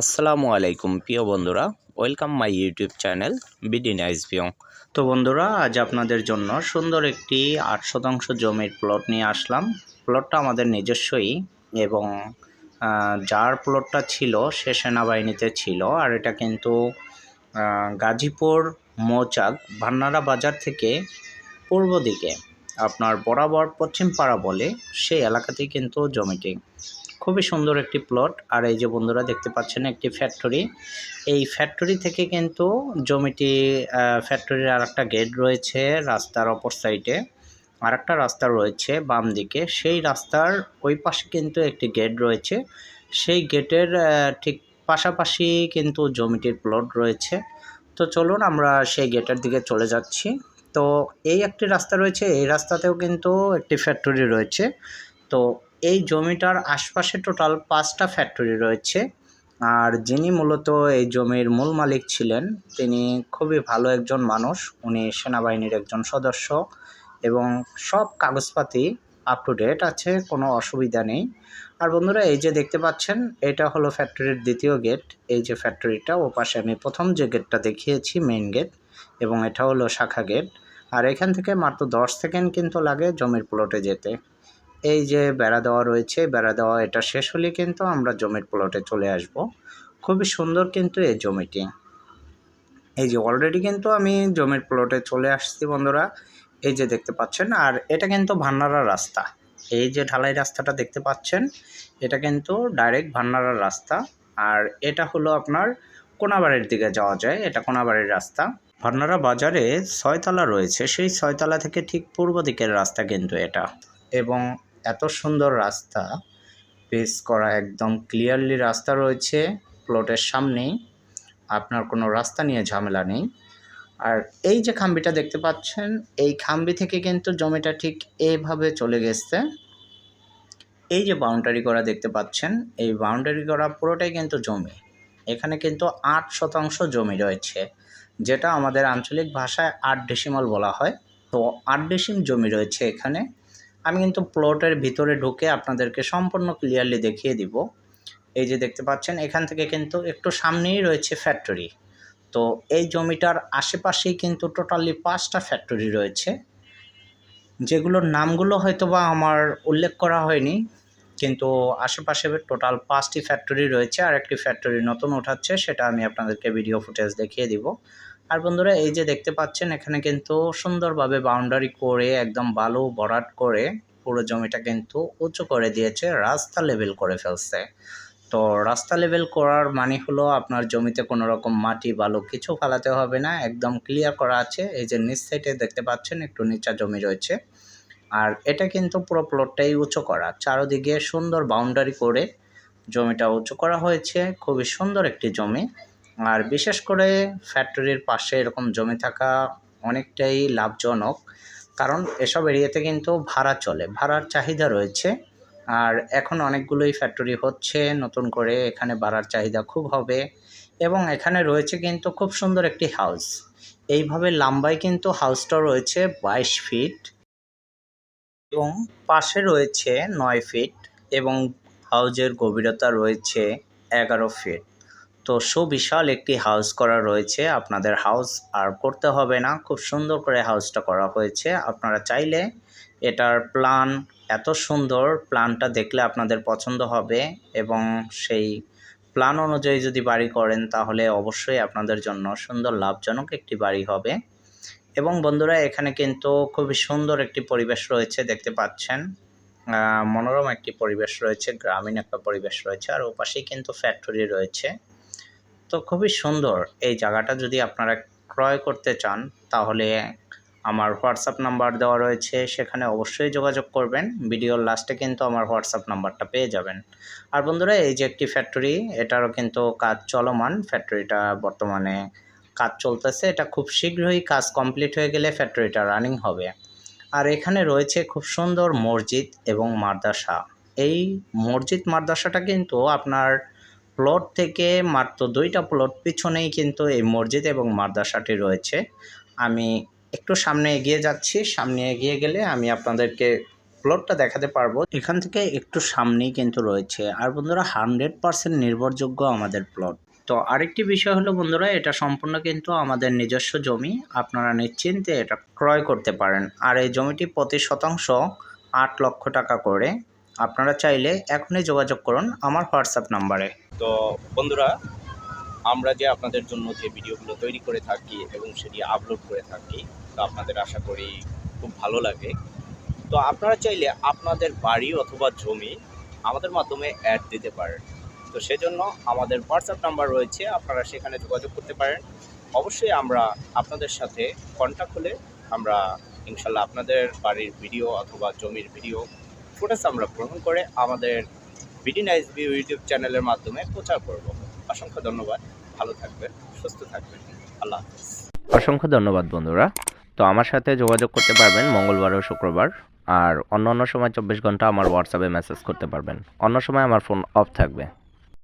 আসসালামু আলাইকুম, প্রিয় বন্ধুরা। Welcome my YouTube channel BD nice view তো বন্ধুরা, আজ আপনাদের জন্য সুন্দর একটি আট শতাংশ জমির প্লট নিয়ে আসলাম। প্লটটা আমাদের নিজস্বই এবং যার প্লটটা ছিল সে সেনাবাহিনীতে ছিল। আর এটা কিন্তু গাজীপুর, মৌচাক, ভান্নারা বাজার থেকে পূর্ব দিকে। আপনার বরাবর পশ্চিম পাড়া বলে সেই এলাকাতেই কিন্তু জমিটি। খুবই সুন্দর একটি প্লট আর এই যে বন্ধুরা দেখতে পাচ্ছেন একটি ফ্যাক্টরি এই ফ্যাক্টরি থেকে কিন্তু জমিটি ফ্যাক্টরির আর একটা গেট রয়েছে রাস্তার অপর সাইডে আর একটা রাস্তা রয়েছে বাম দিকে। সেই রাস্তার ওই পাশে কিন্তু একটি গেট রয়েছে। সেই গেটের ঠিক পাশাপাশি কিন্তু জমিটির প্লট রয়েছে। তো চলুন আমরা সেই গেটের দিকে চলে যাচ্ছি। তো এই একটি রাস্তা রয়েছে। এই রাস্তাতেও কিন্তু একটি ফ্যাক্টরি রয়েছে। তো এই জমিটার আশপাশে টোটাল পাঁচটা ফ্যাক্টরি রয়েছে। আর যিনি মূলত এই জমির মূল মালিক ছিলেন, তিনি খুবই ভালো একজন মানুষ। উনি সেনাবাহিনীর একজন সদস্য এবং সব কাগজপাতি আপ টু ডেট আছে, কোনো অসুবিধা নেই। আর বন্ধুরা, এই যে দেখতে পাচ্ছেন, এটা হলো ফ্যাক্টরির দ্বিতীয় গেট। এই যে ফ্যাক্টরিটা, ও পাশে আমি প্রথম যে গেটটা দেখিয়েছি মেইন গেট এবং এটা হলো শাখা গেট আর এখান থেকে মাত্র দশ সেকেন্ড কিন্তু লাগে জমির প্লটে যেতে। এই যে বেড়া দেওয়া রয়েছে, বেড়া দেওয়া এটা শেষ হলে কিন্তু আমরা জমির প্লটে চলে আসব। খুবই সুন্দর কিন্তু এই জমিটি। এই যে অলরেডি কিন্তু আমি জমির প্লটে চলে আসছি বন্ধুরা, এই যে দেখতে পাচ্ছেন, আর এটা কিন্তু ভান্নারা রাস্তা। এই যে ঢালাই রাস্তাটা দেখতে পাচ্ছেন, এটা কিন্তু ডাইরেক্ট ভান্নারার রাস্তা। আর এটা হলো আপনার কোনাবাড়ির দিকে যাওয়া যায়, এটা কোনাবাড়ির রাস্তা। ভান্নারা বাজারে ছয়তলা রয়েছে, সেই ছয়তলা থেকে ঠিক পূর্ব দিকের রাস্তা কিন্তু এটা। এবং এত সুন্দর রাস্তা পেস করা একদম ক্লিয়ারলি রাস্তা রয়েছে প্লটের সামনেই। আপনার কোনো রাস্তা নিয়ে ঝামেলা নেই। আর এই যে খাম্বিটা দেখতে পাচ্ছেন, এই খাম্বি থেকে কিন্তু জমিটা ঠিক এইভাবে চলে গেছে। এই যে বাউন্ডারি করা দেখতে পাচ্ছেন, এই বাউন্ডারি করা পুরোটাই কিন্তু জমি। এখানে কিন্তু আট শতাংশ জমি রয়েছে, যেটা আমাদের আঞ্চলিক ভাষায় আট ডেসিমাল বলা হয়। তো আট ডেসিম জমি রয়েছে এখানে। আমি কিন্তু প্লটের ভিতরে ঢুকে আপনাদেরকে সম্পূর্ণ ক্লিয়ারলি দেখিয়ে দিব। এই যে দেখতে পাচ্ছেন, এখান থেকে কিন্তু একটু সামনেই রয়েছে ফ্যাক্টরি তো এই জমিটার আশেপাশেই কিন্তু টোটালি পাঁচটা ফ্যাক্টরি রয়েছে। যেগুলোর নামগুলো হয়তো বা আমার উল্লেখ করা হয়নি, কিন্তু আশেপাশে টোটাল পাঁচটি ফ্যাক্টরি রয়েছে। আর একটি ফ্যাক্টরি নতুন ওঠাচ্ছে সেটা আমি আপনাদেরকে ভিডিও ফুটেজ দেখিয়ে দিব। আর বন্ধুরা, এই যে দেখতে পাচ্ছেন, এখানে কিন্তু সুন্দরভাবে বাউন্ডারি করে, একদম বালু ভরাট করে, পুরো জমিটা কিন্তু উঁচু করে দিয়েছে, রাস্তা লেভেল করে ফেলছে। তো রাস্তা লেভেল করার মানে হলো, আপনার জমিতে কোনো রকম মাটি, বালু কিছু ফেলাতে হবে না, একদম ক্লিয়ার করা আছে। এই যে নিচ সাইডে দেখতে পাচ্ছেন, একটু নিচা জমি রয়েছে। আর এটা কিন্তু পুরো প্লটটাই উঁচু করা। চারদিকে সুন্দর বাউন্ডারি করে জমিটা উঁচু করা হয়েছে। খুবই সুন্দর একটি জমি। আর বিশেষ করে ফ্যাক্টরির পাশে এরকম জমি থাকা অনেকটাই লাভজনক, কারণ এসব এরিয়াতে কিন্তু ভাড়া চলে, ভাড়ার চাহিদা রয়েছে। আর এখন অনেকগুলোই ফ্যাক্টরি হচ্ছে, নতুন করে এখানে ভাড়ার চাহিদা খুব হবে এবং এখানে রয়েছে কিন্তু খুব সুন্দর একটি হাউস এইভাবে লম্বায় কিন্তু হাউসটা রয়েছে বাইশ ফিট এবং পাশে রয়েছে নয় ফিট এবং হাউজের গভীরতা রয়েছে এগারো ফিট তো সুবিশাল একটি হাউস করা রয়েছে। আপনাদের হাউস আর করতে হবে না। খুব সুন্দর করে হাউসটা করা হয়েছে। আপনারা চাইলে এটার প্ল্যান এত সুন্দর প্ল্যানটা দেখলে আপনাদের পছন্দ হবে এবং সেই প্ল্যান অনুযায়ী যদি বাড়ি করেন, তাহলে অবশ্যই আপনাদের জন্য সুন্দর, লাভজনক একটি বাড়ি হবে। এবং বন্ধুরা, এখানে কিন্তু খুবই সুন্দর একটি পরিবেশ রয়েছে, দেখতে পাচ্ছেন। মনোরম একটি পরিবেশ রয়েছে, গ্রামীণ একটা পরিবেশ রয়েছে, আর ওপাশেই কিন্তু ফ্যাক্টরি রয়েছে। তো খুবই সুন্দর। এই জায়গাটা যদি আপনারা ক্রয় করতে চান, তাহলে আমার হোয়াটসঅ্যাপ নাম্বার দেওয়া রয়েছে। সেখানে অবশ্যই যোগাযোগ করবেন। ভিডিওর লাস্টে কিন্তু আমার হোয়াটসঅ্যাপ নাম্বারটা পেয়ে যাবেন। আর বন্ধুরা, এই যে একটি ফ্যাক্টরি, এটারও কিন্তু কাজ চলমান। ফ্যাক্টরিটা বর্তমানে কাজ চলতেছে। এটা খুব শীঘ্রই কাজ কমপ্লিট হয়ে গেলে ফ্যাক্টরিটা রানিং হবে। আর এখানে রয়েছে খুব সুন্দর মসজিদ এবং মাদ্রাসা। এই মসজিদ মাদ্রাসাটা কিন্তু আপনার প্লট থেকে মাত্র দুইটা প্লট পিছনেই কিন্তু এই মসজিদ এবং মাদ্রাসাটি রয়েছে। আমি একটু সামনে এগিয়ে যাচ্ছি। সামনে এগিয়ে গেলে আমি আপনাদেরকে প্লটটা দেখাতে পারব। এখান থেকে একটু সামনেই কিন্তু রয়েছে। আর বন্ধুরা, হান্ড্রেড পার্সেন্ট নির্ভরযোগ্য আমাদের প্লট। তো আরেকটি বিষয় হলো বন্ধুরা, এটা সম্পূর্ণ কিন্তু আমাদের নিজস্ব জমি। আপনারা নিশ্চিন্তে এটা ক্রয় করতে পারেন। আর এই জমিটি প্রতি শতাংশ আট লক্ষ টাকা করে। আপনারা চাইলে এখনই যোগাযোগ করুন আমার হোয়াটসঅ্যাপ নাম্বারে। তো বন্ধুরা, আমরা যে আপনাদের জন্য যে ভিডিওগুলো তৈরি করে থাকি এবং সেটি আপলোড করে থাকি, তো আপনাদের আশা করি খুব ভালো লাগে। তো আপনারা চাইলে আপনাদের বাড়ি অথবা জমি আমাদের মাধ্যমে অ্যাড দিতে পারেন। তো সেজন্য আমাদের হোয়াটসঅ্যাপ নাম্বার রয়েছে, আপনারা সেখানে যোগাযোগ করতে পারেন। অবশ্যই আমরা আপনাদের সাথে কন্ট্যাক্ট হলে আমরা ইনশাল্লাহ আপনাদের বাড়ির ভিডিও অথবা জমির ভিডিও ফুটেজ আমরা গ্রহণ করে আমাদের বিডি নাইস ভিউ ইউটিউব চ্যানেলের মাধ্যমে প্রচার করব। অসংখ্য ধন্যবাদ। ভালো থাকবেন, সুস্থ থাকবেন। আল্লাহ হাফিজ। অসংখ্য ধন্যবাদ বন্ধুরা। তো আমার সাথে যোগাযোগ করতে পারবেন মঙ্গলবার ও শুক্রবার। আর অন্য অন্য সময় চব্বিশ ঘণ্টা আমার হোয়াটসঅ্যাপে মেসেজ করতে পারবেন। অন্য সময় আমার ফোন অফ থাকবে।